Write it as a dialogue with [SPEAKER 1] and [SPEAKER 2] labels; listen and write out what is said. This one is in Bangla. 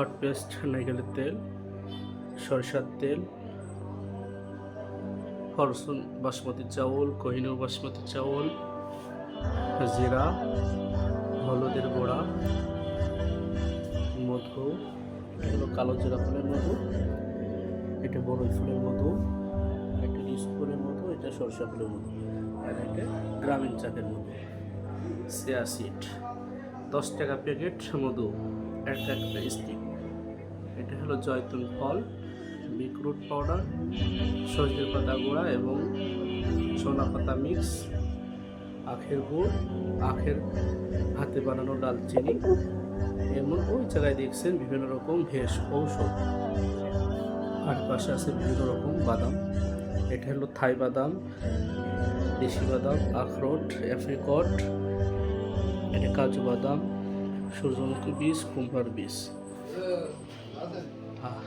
[SPEAKER 1] হট পেস্ট, নারকেলের তেল, সরষার তেল, ফরসুন বাসমতি চাউল, কোহিনুর বাসমতি চাউল, জিরা, হলুদের গুঁড়া, মধু, এগুলো কালো জিরা ফুলের মধু, এটা বড়ই ফুলের মধু, এটা ফুলের মধু, এটা সরষা ফুলের মধু, আর এটা গ্রামীণ চাকের মধু, সিয়া সিড। দশ টাকা প্যাকেট মধু, এক একটা স্টিক এটা হলো জয়তুন ফল বিকরুট পাউডার সজনের পাতা গুঁড়া এবং সোনা পাতা মিক্স, আখের গুড়, আখের হাতে বানানো ডালচিনি এমন ওই জায়গায় দেখছেন বিভিন্ন রকম ভেষ ঔষধ। আর পাশে আছে বিভিন্ন রকম বাদাম। এটা হলো থাই বাদাম, দেশি বাদাম, আখরোট অ্যাপ্রিকট এটা কাজু বাদাম, সূর্যমুখী বীজ, কুমড়ার বীজ। 啊